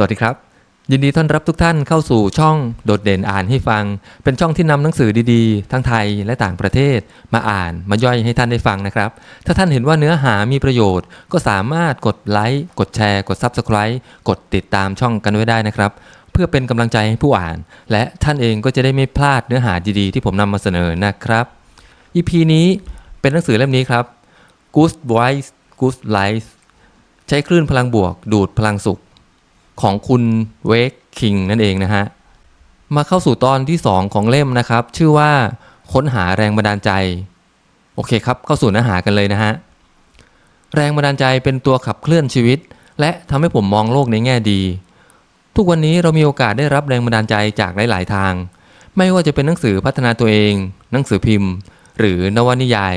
สวัสดีครับ ยินดีต้อนรับทุกท่านเข้าสู่ช่องโดดเด่นอ่านให้ฟัง เป็นช่องที่นำหนังสือดีๆ ทั้งไทยและต่างประเทศ มาอ่านมาย่อยให้ท่านได้ฟังนะครับ ถ้าท่านเห็นว่าเนื้อหามีประโยชน์ ก็สามารถกดไลค์กดแชร์ กด Subscribe กดติดตามช่องกันไว้ได้นะครับ เพื่อเป็นกำลังใจให้ผู้อ่าน และท่านเองก็จะได้ไม่พลาดเนื้อหาดีๆ ที่ผมนำมาเสนอนะครับ EP นี้เป็นหนังสือเล่มนี้ครับ Good Voice Good Life ใช้คลื่นพลังบวก ดูดพลังสุข ของคุณเวกคิงนั่นเองนะฮะ มาเข้าสู่ตอนที่ 2 ของเล่มนะครับ ชื่อว่าค้นหาแรงบันดาลใจ โอเคครับ เข้าสู่เนื้อหากันเลยนะฮะ แรงบันดาลใจเป็นตัวขับเคลื่อนชีวิต และทำให้ผมมองโลกในแง่ดี ทุกวันนี้เรามีโอกาสได้รับแรงบันดาลใจจากหลาย ๆ ทาง ไม่ว่าจะเป็นหนังสือพัฒนาตัวเอง หนังสือพิมพ์ หรือนวนิยาย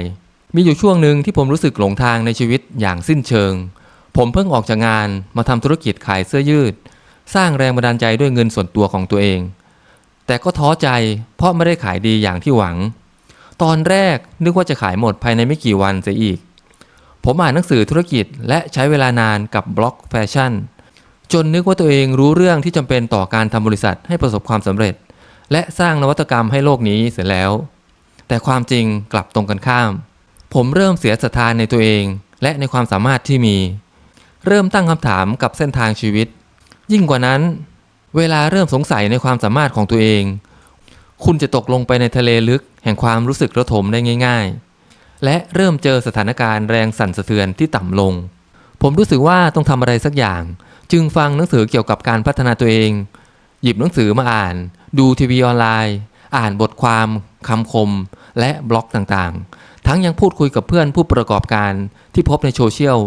มีอยู่ช่วงหนึ่งที่ผมรู้สึกหลงทางในชีวิตอย่างสิ้นเชิง ผมเพิ่งออกจากงานมาทำธุรกิจขายเสื้อยืด สร้างแรงบันดาลใจด้วยเงินส่วนตัวของตัวเอง แต่ก็ท้อใจเพราะไม่ได้ขายดีอย่างที่หวัง ตอนแรกนึกว่าจะขายหมดภายในไม่กี่วันเสียอีก ผมอ่านหนังสือธุรกิจและใช้เวลานานกับบล็อกแฟชั่น จนนึกว่าตัวเองรู้เรื่องที่จำเป็นต่อการทำบริษัทให้ประสบความสำเร็จ และสร้างนวัตกรรมให้โลกนี้เสร็จแล้ว แต่ความจริงกลับตรงกันข้าม ผมเริ่มเสียศรัทธาในตัวเองและในความสามารถที่มี เริ่มตั้งคำถามกับเส้นทางชีวิต ยิ่งกว่านั้น เวลาเริ่มสงสัยในความสามารถของตัวเอง คุณจะตกลงไปในทะเลลึกแห่งความรู้สึกระทมได้ง่าย ๆ และเริ่มเจอสถานการณ์แรงสั่นสะเทือนที่ต่ำลง ผมรู้สึกว่าต้องทำอะไรสักอย่าง จึงฟังหนังสือเกี่ยวกับการพัฒนาตัวเอง หยิบหนังสือมาอ่าน ดูทีวีออนไลน์ อ่านบทความคำคม และบล็อกต่างๆ ทั้งยังพูดคุยกับเพื่อนผู้ประกอบการที่พบในโซเชียล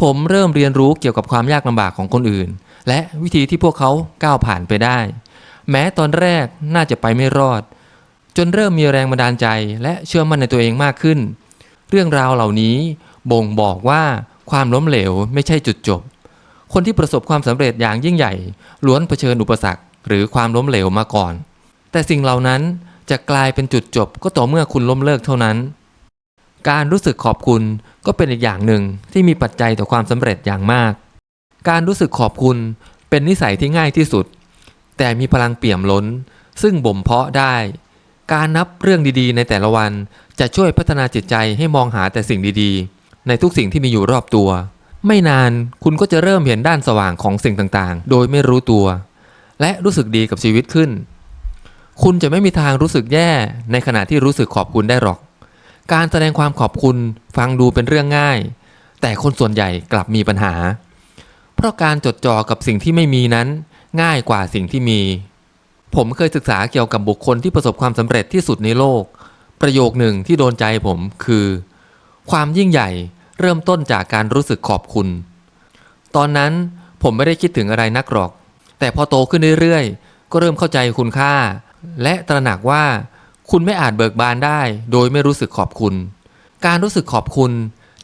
ผมเริ่มเรียนรู้เกี่ยวกับความยากลำบากของคนอื่น และวิธีที่พวกเขาก้าวผ่านไปได้ แม้ตอนแรกน่าจะไปไม่รอด จนเริ่มมีแรงบันดาลใจ และเชื่อมั่นในตัวเองมากขึ้น เรื่องราวเหล่านี้บ่งบอกว่าความล้มเหลวไม่ใช่จุดจบ คนที่ประสบความสำเร็จอย่างยิ่งใหญ่ ล้วนเผชิญอุปสรรค หรือความล้มเหลวมาก่อน แต่สิ่งเหล่านั้นจะกลายเป็นจุดจบก็ต่อเมื่อคุณล้มเลิกเท่านั้น การรู้สึกขอบคุณก็เป็นอีกอย่างหนึ่งที่มีปัจจัยต่อความสำเร็จอย่างมาก การรู้สึกขอบคุณเป็นนิสัยที่ง่ายที่สุด แต่มีพลังเปี่ยมล้น ซึ่งบ่มเพาะได้ การนับเรื่องดีๆ ในแต่ละวันจะช่วยพัฒนาจิตใจให้มองหาแต่สิ่งดีๆ ในทุกสิ่งที่มีอยู่รอบตัว ไม่นานคุณก็จะเริ่มเห็นด้านสว่างของสิ่งต่างๆ โดยไม่รู้ตัว และรู้สึกดีกับชีวิตขึ้น คุณจะไม่มีทางรู้สึกแย่ในขณะที่รู้สึกขอบคุณได้หรอก การแสดงความขอบคุณฟังดูเป็นเรื่องง่าย แต่คนส่วนใหญ่กลับมีปัญหา เพราะการจดจ่อกับสิ่งที่ไม่มีนั้น ง่ายกว่าสิ่งที่มี ผมเคยศึกษาเกี่ยวกับบุคคลที่ประสบความสำเร็จที่สุดในโลก ประโยคหนึ่งที่โดนใจผมคือ ความยิ่งใหญ่เริ่มต้นจากการรู้สึกขอบคุณ ตอนนั้นผมไม่ได้คิดถึงอะไรนักหรอก แต่พอโตขึ้นเรื่อยๆ ก็เริ่มเข้าใจคุณค่า และตระหนักว่า คุณไม่อาจเบิกบานได้ โดยไม่รู้สึกขอบคุณ การรู้สึกขอบคุณ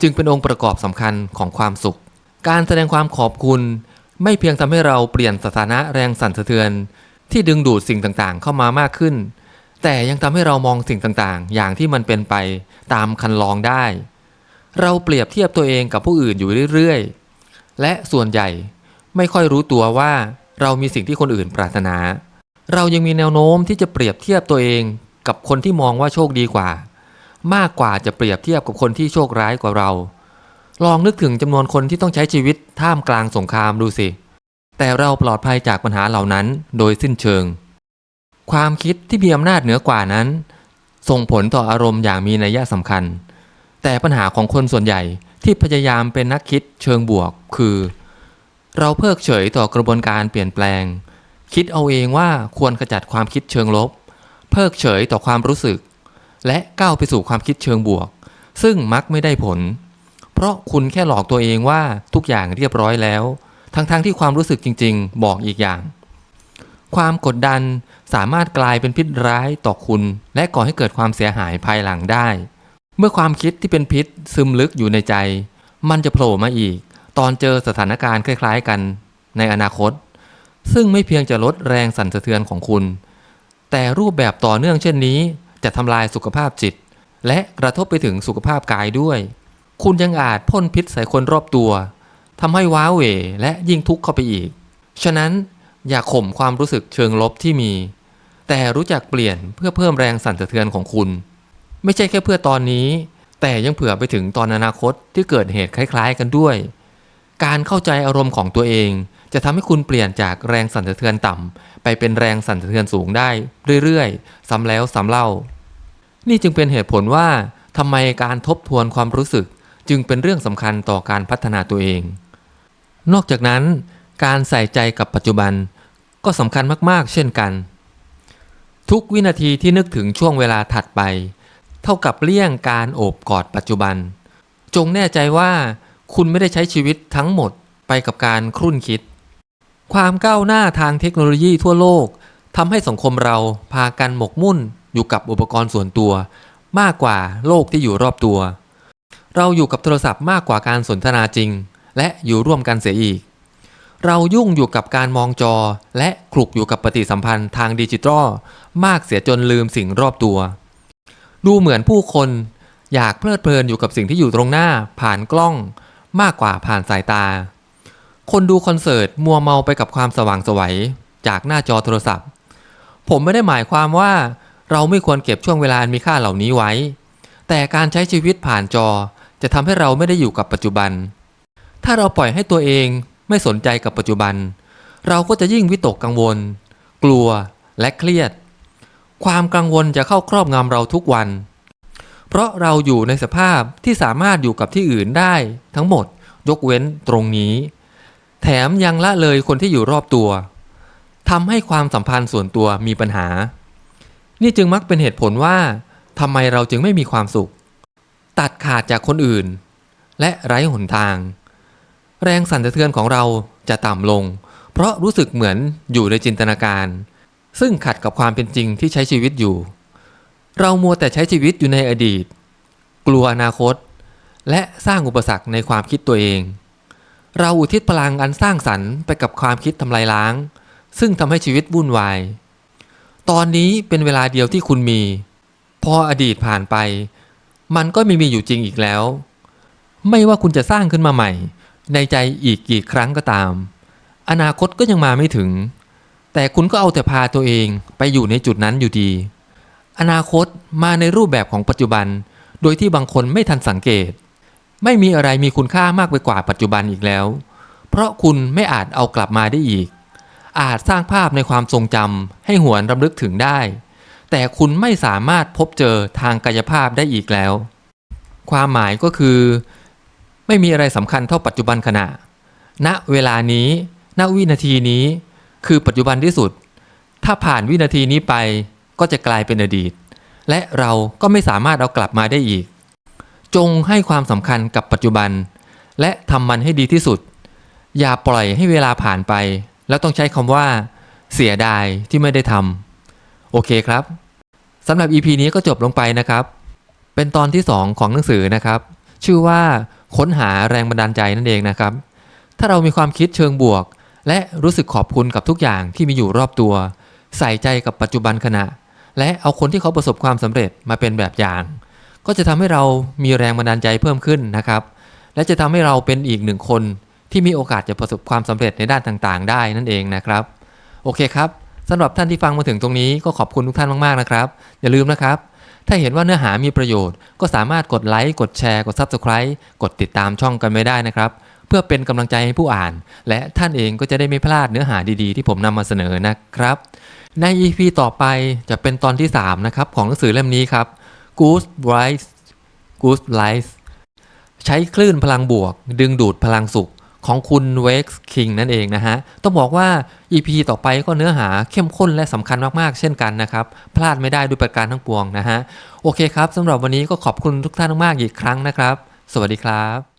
จึงเป็นองค์ประกอบสำคัญของความสุข การแสดงความขอบคุณ ไม่เพียงทำให้เราเปลี่ยนสถานะแรงสั่นสะเทือน ที่ดึงดูดสิ่งต่างๆ เข้ามามากขึ้น แต่ยังทำให้เรามองสิ่งต่างๆ อย่างที่มันเป็นไปตามคันลองได้ เราเปรียบเทียบตัวเองกับผู้อื่นอยู่เรื่อยๆ และส่วนใหญ่ไม่ค่อยรู้ตัวว่าเรามีสิ่งที่คนอื่นปรารถนา เรายังมีแนวโน้มที่จะเปรียบเทียบตัวเอง กับคนที่มองว่าโชคดีกว่า มากกว่าจะเปรียบเทียบกับคนที่โชคร้ายกว่าเรา ลองนึกถึงจำนวนคนที่ต้องใช้ชีวิตท่ามกลางสงครามดูสิ แต่เราปลอดภัยจากปัญหาเหล่านั้นโดยสิ้นเชิง ความคิดที่มีอำนาจเหนือกว่านั้น ส่งผลต่ออารมณ์อย่างมีนัยสำคัญ แต่ปัญหาของคนส่วนใหญ่ที่พยายามเป็นนักคิดเชิงบวกคือ เราเพิกเฉยต่อกระบวนการเปลี่ยนแปลง คิดเอาเองว่าควรขจัดความคิดเชิงลบ เพิกเฉยต่อความรู้สึก และก้าวไปสู่ความคิดเชิงบวก ซึ่งมักไม่ได้ผล เพราะคุณแค่หลอกตัวเองว่าทุกอย่างเรียบร้อยแล้ว ทั้งๆทที่ความรู้สึกจริง ๆ บอกอีกอย่าง ความกดดันสามารถกลายเป็นพิษร้ายต่อคุณ และก่อให้เกิดความเสียหายภายหลังได้ เมื่อความคิดที่เป็นพิษซึมลึกอยู่ในใจ มันจะโผล่มาอีก ตอนเจอสถานการณ์คล้าย ๆ กัน ในอนาคต ซึ่งไม่เพียงจะลดแรงสั่นสะเทือนของคุณ แต่รูปแบบต่อเนื่องเช่นนี้ จะทำลายสุขภาพจิต และกระทบไปถึงสุขภาพกายด้วย คุณยังอาจพ่นพิษใส่คนรอบตัวทำให้ว้าเหวและยิ่งทุกข์เข้าไปอีก ฉะนั้นอย่าข่มความรู้สึกเชิงลบที่มี แต่รู้จักเปลี่ยนเพื่อเพิ่มแรงสั่นสะเทือนของคุณ ไม่ใช่แค่เพื่อตอนนี้ แต่ยังเผื่อไปถึงตอนอนาคตที่เกิดเหตุคล้าย ๆ กันด้วย การเข้าใจอารมณ์ของตัวเอง จะทำให้คุณเปลี่ยนจากแรงสั่นสะเทือนต่ำไปเป็นแรงสั่นสะเทือนสูงได้ เรื่อยๆ ซ้ำแล้วซ้ำเล่า นี่จึงเป็นเหตุผลว่าทำไมการทบทวนความรู้สึกจึงเป็นเรื่องสำคัญต่อการพัฒนาตัวเอง นอกจากนั้น การใส่ใจกับปัจจุบัน ก็สำคัญมากๆ เช่นกัน ทุกวินาทีที่นึกถึงช่วงเวลาถัดไป เท่ากับเลี่ยงการโอบกอดปัจจุบัน จงแน่ใจว่าคุณไม่ได้ใช้ชีวิตทั้งหมดไปกับการครุ่นคิด ความก้าวหน้าทางเทคโนโลยีทั่วโลกทำให้สังคมเราพากันหมกมุ่นอยู่กับอุปกรณ์ส่วนตัว มากกว่าโลกที่อยู่รอบตัว เราอยู่กับโทรศัพท์มากกว่าการสนทนาจริง และอยู่ร่วมกันเสียอีก เรายุ่งอยู่กับการมองจอ และคลุกอยู่กับปฏิสัมพันธ์ทางดิจิทัลมากเสียจนลืมสิ่งรอบตัว ดูเหมือนผู้คนอยากเพลิดเพลินอยู่กับสิ่งที่อยู่ตรงหน้าผ่านกล้อง มากกว่าผ่านสายตา คนดูคอนเสิร์ตมัวเมาไปกับความสว่างสวัยจากหน้าจอโทรศัพท์ ผมไม่ได้หมายความว่าเราไม่ควรเก็บช่วงเวลาอันมีค่าเหล่านี้ไว้ แต่การใช้ชีวิตผ่านจอจะทำให้เราไม่ได้อยู่กับปัจจุบัน ถ้าเราปล่อยให้ตัวเองไม่สนใจกับปัจจุบัน เราก็จะยิ่งวิตกกังวล กลัวและเครียด ความกังวลจะเข้าครอบงำเราทุกวัน เพราะเราอยู่ในสภาพที่สามารถอยู่กับที่อื่นได้ทั้งหมดยกเว้นตรงนี้ แถมยังละเลยคนที่อยู่รอบตัวทำให้ความสัมพันธ์ส่วนตัวมีปัญหา นี่จึงมักเป็นเหตุผลว่าทำไมเราจึงไม่มีความสุข ตัดขาดจากคนอื่น และไร้หนทาง แรงสั่นสะเทือนของเราจะต่ำลง เพราะรู้สึกเหมือนอยู่ในจินตนาการ ซึ่งขัดกับความเป็นจริงที่ใช้ชีวิตอยู่ เรามัวแต่ใช้ชีวิตอยู่ในอดีต กลัวอนาคต และสร้างอุปสรรคในความคิดตัวเอง เราอุทิศพลังอันสร้างสรรค์ไปกับความคิดทำลายล้าง ซึ่งทำให้ชีวิตวุ่นวาย ตอนนี้เป็นเวลาเดียวที่คุณมี พออดีตผ่านไป มันก็ไม่มีอยู่จริงอีกแล้ว ไม่ว่าคุณจะสร้างขึ้นมาใหม่ ในใจอีกกี่ครั้งก็ตาม อนาคตก็ยังมาไม่ถึง แต่คุณก็เอาแต่พาตัวเองไปอยู่ในจุดนั้นอยู่ดี อนาคตมาในรูปแบบของปัจจุบัน โดยที่บางคนไม่ทันสังเกต ไม่มีอะไรมีคุณค่ามากไปกว่าปัจจุบันอีกแล้ว เพราะคุณไม่อาจเอากลับมาได้อีก อาจสร้างภาพในความทรงจำให้หวนรำลึกถึงได้ แต่คุณไม่สามารถพบเจอทางกายภาพได้อีกแล้ว ความหมายก็คือ ไม่มีอะไรสำคัญเท่าปัจจุบันขณะ ณ เวลานี้ ณ วินาทีนี้ คือปัจจุบันที่สุด ถ้าผ่านวินาทีนี้ไปก็จะกลายเป็นอดีต และเราก็ไม่สามารถเอากลับมาได้อีก จงให้ความสำคัญกับปัจจุบัน และทำมันให้ดีที่สุด อย่าปล่อยให้เวลาผ่านไป แล้วต้องใช้คำว่า เสียดายที่ไม่ได้ทำโอเคครับสำหรับ EP นี้ก็จบลงไปนะครับ เป็นตอนที่ 2 ของหนังสือนะครับ ชื่อว่าค้นหาแรงบันดาลใจนั่นเองนะครับ ถ้าเรามีความคิดเชิงบวก และรู้สึกขอบคุณกับทุกอย่างที่มีอยู่รอบตัว ใส่ใจกับปัจจุบันขณะ และเอาคนที่เขาประสบความสำเร็จมาเป็นแบบอย่าง ก็จะทำให้เรามีแรงบันดาลใจเพิ่มขึ้นนะครับ และจะทำให้เราเป็นอีกหนึ่งคนที่มีโอกาสจะประสบความสำเร็จในด้านต่างๆ ได้นั่นเองนะครับ โอเคครับสำหรับท่านที่ฟังมาถึงตรงนี้ก็ขอบคุณทุกท่านมากๆนะครับ อย่าลืมนะครับ ถ้าเห็นว่าเนื้อหามีประโยชน์ ก็สามารถกดไลค์กดแชร์กด Subscribe กดติดตามช่องกันไม่ได้นะครับ เพื่อเป็นกำลังใจให้ผู้อ่าน และท่านเองก็จะได้ไม่พลาดเนื้อหาดีๆ ที่ผมนำมาเสนอนะครับ ใน EP ต่อไปจะเป็นตอนที่ 3 นะครับ ของหนังสือเล่มนี้ครับ Goose Rise Goose Rise ใช้คลื่นพลังบวก ดึงดูดพลังสุขของคุณเวกซ์คิงนั่นเองนะฮะ ต้องบอกว่า EP ต่อไปก็เนื้อหาเข้มข้นและสำคัญมาก ๆ เช่นกันนะครับ พลาดไม่ได้ด้วยประการทั้งปวงนะฮะ โอเคครับสำหรับวันนี้ก็ขอบคุณทุกท่านมาก ๆ อีกครั้งนะครับ สวัสดีครับ